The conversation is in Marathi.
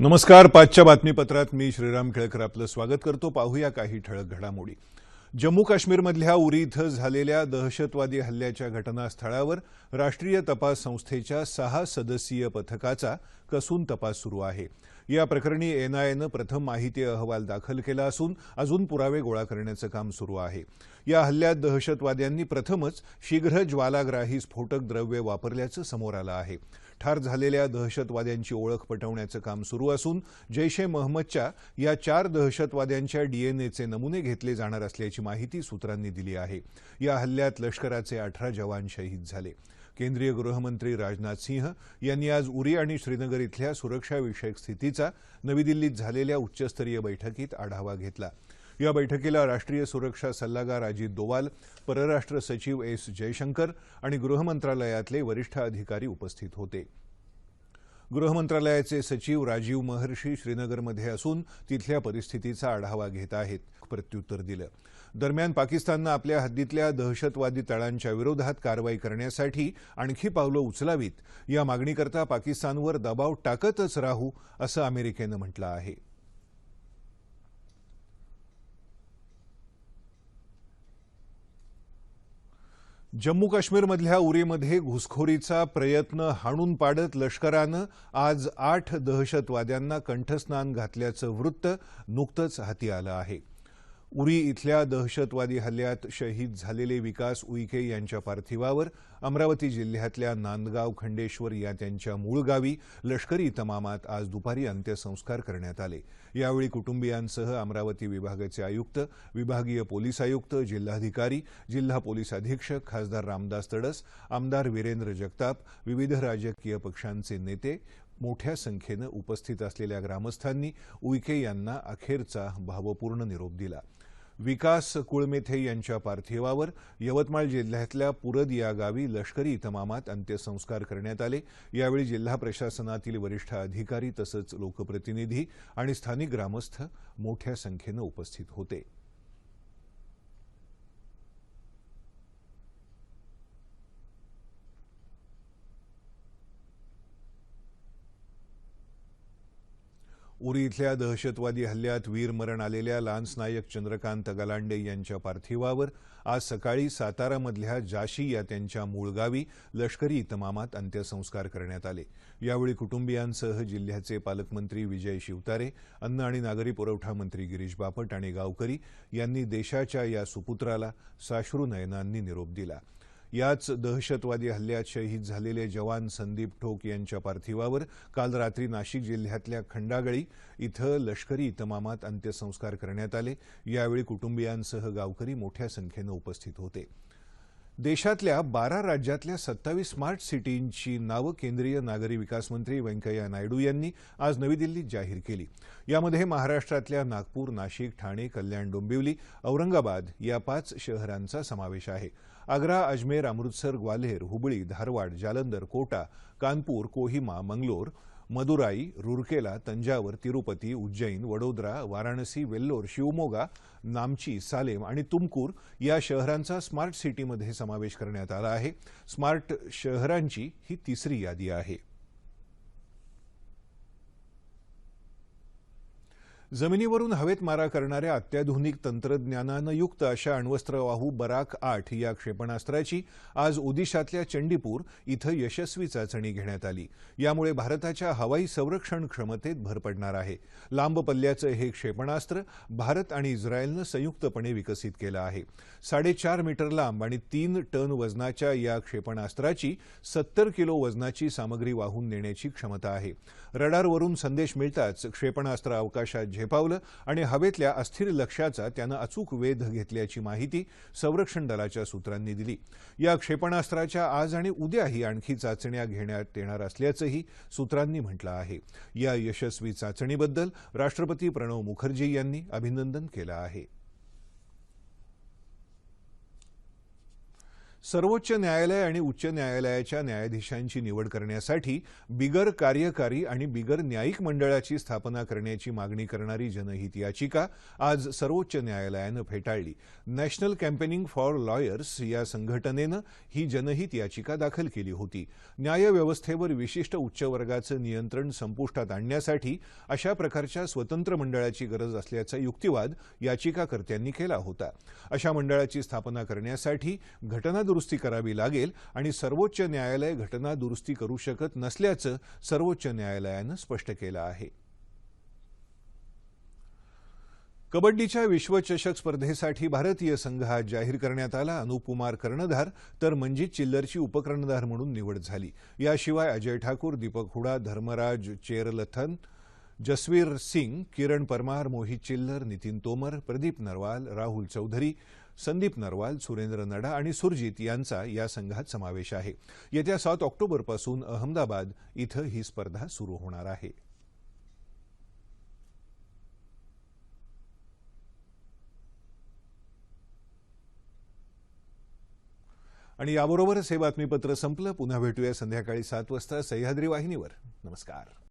नमस्कार पाचच्या बातमीपत्रात मी श्रीराम केळकर आपलं स्वागत करतो. पाहूया काही ठळक घडामोडी. जम्मू काश्मीरमधल्या उरी इथं झालेल्या दहशतवादी हल्ल्याच्या घटनास्थळावर राष्ट्रीय तपास संस्थेच्या सहा सदस्यीय पथकाचा कसून तपास सुरू आहे. या प्रकरणी एनआयएनं प्रथम माहिती अहवाल दाखल केला असून अजून पुरावे गोळा करण्याचं काम सुरू आहे. या हल्ल्यात दहशतवाद्यांनी प्रथमच शीघ्र ज्वालाग्राही स्फोटक द्रव्य वापरल्याचं समोर आलं आहे. ठार झालेल्या दहशतवाद्यांची ओळख पटवण्याचं काम सुरू असून जैश ए महम्मदच्या या चार दहशतवाद्यांच्या डीएनएचे नमुने घेतले जाणार असल्याची माहिती सूत्रांनी दिली आहे. या हल्ल्यात लष्कराचे अठरा जवान शहीद झाले. केंद्रीय गृहमंत्री राजनाथ सिंह यांनी आज उरी आणि श्रीनगर इथल्या सुरक्षाविषयक स्थितीचा नवी दिल्लीत झालेल्या उच्चस्तरीय बैठकीत आढावा घेतला. या बैठकीला राष्ट्रीय सुरक्षा सल्लागार अजित दोवाल परराष्ट्र सचिव एस जयशंकर आणि गृहमंत्रालयातले वरिष्ठ अधिकारी उपस्थित होते. गृहमंत्रालयाचे सचिव राजीव महर्षी श्रीनगरमध्ये असून तिथल्या परिस्थितीचा आढावा घेत आहेत प्रत्युत्तर दिलं. दरम्यान पाकिस्ताननं आपल्या हद्दीतल्या दहशतवादी तळांच्या विरोधात कारवाई करण्यासाठी आणखी पावलं उचलावीत या मागणीकरता पाकिस्तानवर दबाव टाकतच राहू असं अमेरिकेनं म्हटलं आहे. जम्मू काश्मीरमधल्या उरीमध्ये घुसखोरीचा प्रयत्न हाणून पाडत लष्करानं आज आठ दहशतवाद्यांना कंठस्नान घातल्याचं वृत्त नुकतंच हाती आलं आहे. उरी इथल्या दहशतवादी हल्ल्यात शहीद झालेले विकास उईके यांच्या पार्थिवावर अमरावती जिल्ह्यातल्या नांदगाव खंडेश्वर या त्यांच्या मूळ गावी लष्करी इतमामात आज दुपारी अंत्यसंस्कार करण्यात आले. यावेळी कुटुंबियांसह अमरावती विभागाचे आयुक्त विभागीय पोलीस आयुक्त जिल्हाधिकारी जिल्हा पोलीस अधीक्षक खासदार रामदास तडस आमदार वीरेंद्र जगताप विविध राजकीय पक्षांचे नेते मोठ्या संख्येनं उपस्थित असलेल्या ग्रामस्थांनी उईके यांना अखेरचा भावपूर्ण निरोप दिला. विकास कुळमेथे यांच्या पार्थिवावर यवतमाळ जिल्ह्यातल्या पुरद या गावी लष्करी इतमामात अंत्यसंस्कार करण्यात आले. यावेळी जिल्हा प्रशासनातील वरिष्ठ अधिकारी तसंच लोकप्रतिनिधी आणि स्थानिक ग्रामस्थ मोठ्या संख्येनं उपस्थित होते. उरी इथल्या दहशतवादी हल्ल्यात वीरमरण आलेल्या लान्स नायक चंद्रकांत गलांडे यांच्या पार्थिवावर आज सकाळी सातारामधल्या जाशी या त्यांच्या मूळ गावी लष्करी इतमामात अंत्यसंस्कार करण्यात आले. यावेळी कुटुंबियांसह जिल्ह्याचे पालकमंत्री विजय शिवतारे अन्न आणि नागरी पुरवठा मंत्री गिरीश बापट आणि गावकरी यांनी देशाच्या या सुपुत्राला साश्रू नयनांनी निरोप दिला. याच दहशतवादी हल्ल्यात शहीद झालेले जवान संदीप ठोक यांच्या पार्थिवावर काल रात्री नाशिक जिल्ह्यातल्या खंडागळी इथं लष्करी इतमामात अंत्यसंस्कार करण्यात आले. यावेळी कुटुंबियांसह गावकरी मोठ्या संख्येनं उपस्थित होते. देशातल्या बारा राज्यातल्या सत्तावीस स्मार्ट सिटींची नावं केंद्रीय नागरी विकास मंत्री व्यंकय्या नायडू यांनी आज नवी दिल्लीत जाहीर केली. यामध्ये महाराष्ट्रातल्या नागपूर नाशिक ठाणे कल्याण डोंबिवली औरंगाबाद या पाच शहरांचा समावेश आहे. आग्रा अजमेर अमृतसर ग्वाल्हेर हुबळी धारवाड जालंधर कोटा कानपूर कोहिमा मंगलोर मदुराई रुरकेला तंजावर तिरुपती उज्जैन वडोदरा वाराणसी वेल्लोर शिवमोगा नामची सालेम आणि तुमकूर या शहरांचा स्मार्ट सिटीमध्ये समावेश करण्यात आला आहे. स्मार्ट शहरांची ही तिसरी यादी आहे. जमिनीवरून हवेत मारा करणाऱ्या अत्याधुनिक तंत्रज्ञानानं युक्त अशा अण्वस्त्रवाहू बराक आठ या क्षेपणास्त्राची आज ओदिशातल्या चंडीपूर इथं यशस्वी चाचणी घेण्यात आली. यामुळे भारताच्या हवाई संरक्षण क्षमतेत भर पडणार आहे. लांब पल्ल्याचं हे क्षेपणास्त्र भारत आणि इस्रायलनं संयुक्तपणे विकसित केलं आहे. साडेचार मीटर लांब आणि तीन टन वजनाच्या या क्षेपणास्त्राची सत्तर किलो वजनाची सामग्री वाहून नेण्याची क्षमता आहे. रडारवरून संदेश मिळताच क्षेपणास्त्र अवकाशात झेपावलं आणि हवेतल्या अस्थिर लक्ष्याचा त्यानं अचूक वेध घेतल्याची माहिती संरक्षण दलाच्या सूत्रांनी दिली. या क्षेपणास्त्राच्या आज आणि उद्याही आणखी चाचण्या घेण्यात येणार असल्याचंही सूत्रांनी म्हटलं आहे. या यशस्वी चाचणीबद्दल राष्ट्रपती प्रणव मुखर्जी यांनी अभिनंदन केलं आहे. सर्वोच्च न्यायालय आणि उच्च न्यायालयाच्या न्यायाधीशांची निवड करण्यासाठी बिगर कार्यकारी आणि बिगर न्यायिक मंडळाची स्थापना करण्याची मागणी करणारी जनहित याचिका आज सर्वोच्च न्यायालयानं फेटाळली. नॅशनल कॅम्पेनिंग फॉर लॉयर्स या संघटनेनं ही जनहित याचिका दाखल केली होती. न्यायव्यवस्थेवर विशिष्ट उच्चवर्गाचं नियंत्रण संपुष्टात आणण्यासाठी अशा प्रकारच्या स्वतंत्र मंडळाची गरज असल्याचा युक्तिवाद याचिकाकर्त्यांनी केला होता. अशा मंडळाची स्थापना करण्यासाठी घटना दुरुस्ती करावी लागेल आणि सर्वोच्च न्यायालय घटना दुरुस्ती करू शकत नसल्याचं सर्वोच्च न्यायालयानं स्पष्ट केलं आहे. कबड्डीच्या विश्वचषक स्पर्धेसाठी भारतीय संघ हा जाहीर करण्यात आला. अनुपकुमार कर्णधार तर मंजित चिल्लरची उपकर्णधार म्हणून निवड झाली. याशिवाय अजय ठाकूर दीपक हुडा धर्मराज चेरलथन जसवीर सिंग किरण परमार मोहित चिल्लर नितीन तोमर प्रदीप नरवाल राहुल चौधरी संदीप नरवाल सुरेंद्र नडा आणि सुरजीत यांचा या संघात समावेश आहे. येत्या सात ऑक्टोबरपासून अहमदाबाद इथं ही स्पर्धा सुरू होणार आहे. आणि याबरोबरच हे बातमीपत्र संपलं. पुन्हा भेटूया संध्याकाळी सात वाजता सह्याद्री वाहिनीवर. नमस्कार.